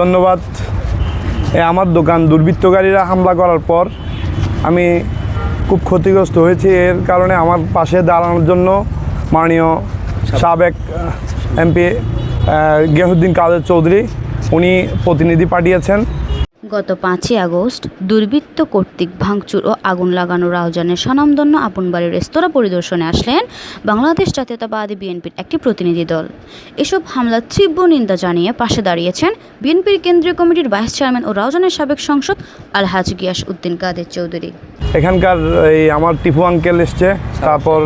ধন্যবাদ। আমার দোকান দুর্বৃত্তকারীরা হামলা করার পর আমি খুব ক্ষতিগ্রস্ত হয়েছি। এর কারণে আমার পাশে দাঁড়ানোর জন্য মাননীয় সাবেক, এমপি গেহুদ্দিন কাদের চৌধুরী, উনি প্রতিনিধি পাঠিয়েছেন। গত পাঁচই আগস্ট দুর্বৃত্ত কর্তৃক ভাঙচুর ও আগুন লাগানো রাউজানের স্বনামধন্য আপনবাড়ির রেস্তোরাঁ পরিদর্শনে আসলেন বাংলাদেশ জাতীয়তাবাদী বিএনপির একটি প্রতিনিধি দল। এসব হামলার তীব্র নিন্দা জানিয়ে পাশে দাঁড়িয়েছেন বিএনপির কেন্দ্রীয় কমিটির ভাইস চেয়ারম্যান ও রাউজানের সাবেক সংসদ আলহাজ গিয়াস উদ্দিন কাদের চৌধুরী। এখানকার এই আমার টিপু আঙ্কেল এসছে তারপর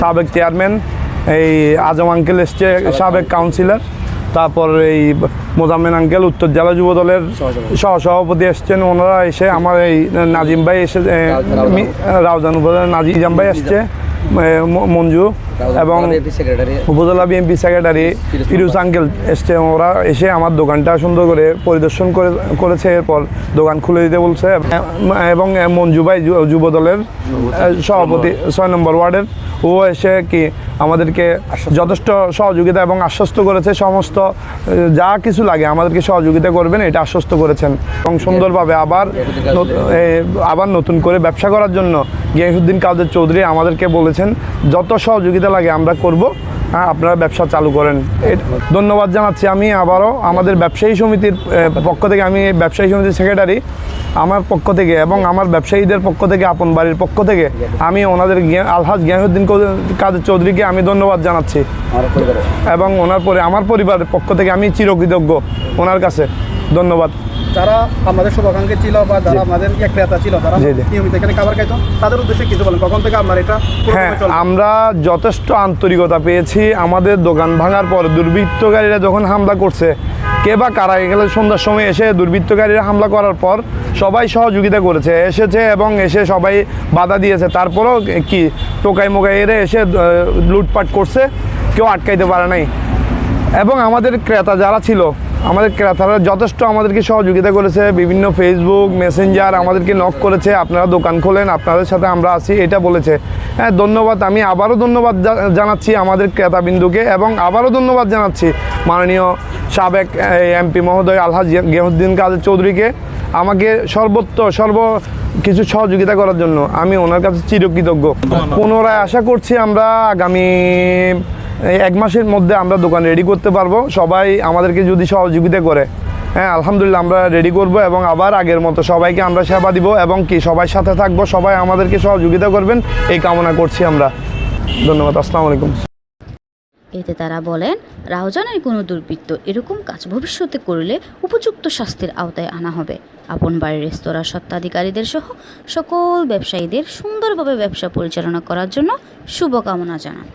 সাবেক চেয়ারম্যান। এই আজম আঙ্কেল এসছে সাবেক কাউন্সিলর তারপর এই মোজাম্মেন আঙ্কেল উত্তর জেলা যুব দলের সহসভাপতি। এসছেন ওনারা এসে আমার এই নাজিম ভাই এসে রাউজান উপজেলার নাজিম ভাই এসছে মঞ্জু এবং উপজেলা বিএনপি সেক্রেটারি ফিরুজ আঙ্কেল এসছে ওরা এসে আমার দোকানটা সুন্দর করে পরিদর্শন করে করেছে এরপর দোকান খুলে দিতে বলছে। এবং মঞ্জু ভাই যুব দলের সভাপতি ছয় নম্বর ওয়ার্ডের ও এসে কি আমাদেরকে যথেষ্ট সহযোগিতা এবং আশ্বস্ত করেছে সমস্ত যা কিছু লাগে আমাদেরকে সহযোগিতা করবেন এটা আশ্বস্ত করেছেন। এবং সুন্দরভাবে আবার আবার নতুন করে ব্যবসা করার জন্য গিয়াসুদ্দিন কাদের চৌধুরী আমাদেরকে বলেছেন যত সহযোগিতা লাগে আমরা করব হ্যাঁ আপনারা ব্যবসা চালু করেন। ধন্যবাদ জানাচ্ছি আমি আবারও। আমাদের ব্যবসায়ী সমিতির পক্ষ থেকে আমি ব্যবসায়ী সমিতির সেক্রেটারি আমার পক্ষ থেকে এবং আমার ব্যবসায়ীদের পক্ষ থেকে আপন বাড়ির পক্ষ থেকে আমি ওনাদের আলহাজ কৌ- কাদের চৌধুরীকে আমি ধন্যবাদ জানাচ্ছি। এবং ওনার পরে আমার পরিবারের পক্ষ থেকে আমি চিরকৃতজ্ঞ ওনার কাছে। ধন্যবাদ। যারা আমাদের শুভাকাঙ্ক্ষী ছিল বা যারা আমাদের ক্রেতা ছিল তারা। নিয়মিত এখানে খাবার খাইতো তাদের উদ্দেশ্যে কিছু বলেন। কখন থেকে আপনার এটা হ্যাঁ? আমরা যথেষ্ট আন্তরিকতা পেয়েছি। আমাদের দোকান ভাঙার পর দুর্বৃত্তকারীরা যখন হামলা করছে কে বা কারা গেলে সন্ধ্যার সময় এসে দুর্বৃত্তকারীরা হামলা করার পর সবাই সহযোগিতা করেছে, এসেছে এবং এসে সবাই বাধা দিয়েছে। তারপরেও কি টোকাই মোকাই এরে এসে লুটপাট করছে, কেউ আটকাইতে পারে নাই। এবং আমাদের ক্রেতা যারা ছিল, আমাদের ক্রেতারা যথেষ্ট আমাদেরকে সহযোগিতা করেছে, বিভিন্ন ফেসবুক মেসেঞ্জার আমাদেরকে নক করেছে, আপনারা দোকান খোলেন, আপনাদের সাথে আমরা আছি, এটা বলেছে। হ্যাঁ ধন্যবাদ, আমি আবারও ধন্যবাদ জানাচ্ছি আমাদের ক্রেতাবিন্দুকে এবং আবারও ধন্যবাদ জানাচ্ছি মাননীয় সাবেক এমপি মহোদয় আলহাজ গিয়াসুদ্দিন কাদের চৌধুরীকে। আমাকে সর্বত্র সর্ব কিছু সহযোগিতা করার জন্য আমি ওনার কাছে চিরকৃতজ্ঞ। পুনরায় আশা করছি আমরা আগামী এক মাসের মধ্যে আমরা দোকান রেডি করতে পারব। সবাই আমাদেরকে যদি সহযোগিতা করে হ্যাঁ আলহামদুলিল্লাহ আমরা রেডি করব এবং আবার আগের মতো সবাইকে আমরা সেবা দিব এবং কি সবাই সাথে থাকব সবাই আমাদেরকে সহযোগিতা করবেন এই কামনা করছি আমরা। ধন্যবাদ আসসালামু আলাইকুম। এতে তারা বলেন রাউজানের কোনো দুর্বৃত্ত এরকম কাজ ভবিষ্যতে করলে উপযুক্ত শাস্তির আওতায় আনা হবে। আপন বাড়ির রেস্তোরাঁ সত্ত্বাধিকারীদের সহ সকল ব্যবসায়ীদের সুন্দরভাবে ব্যবসা পরিচালনা করার জন্য শুভকামনা জানান।